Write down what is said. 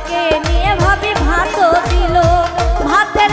আমাকে নিয়ে ভাবি ভাতও দিল। ভাতের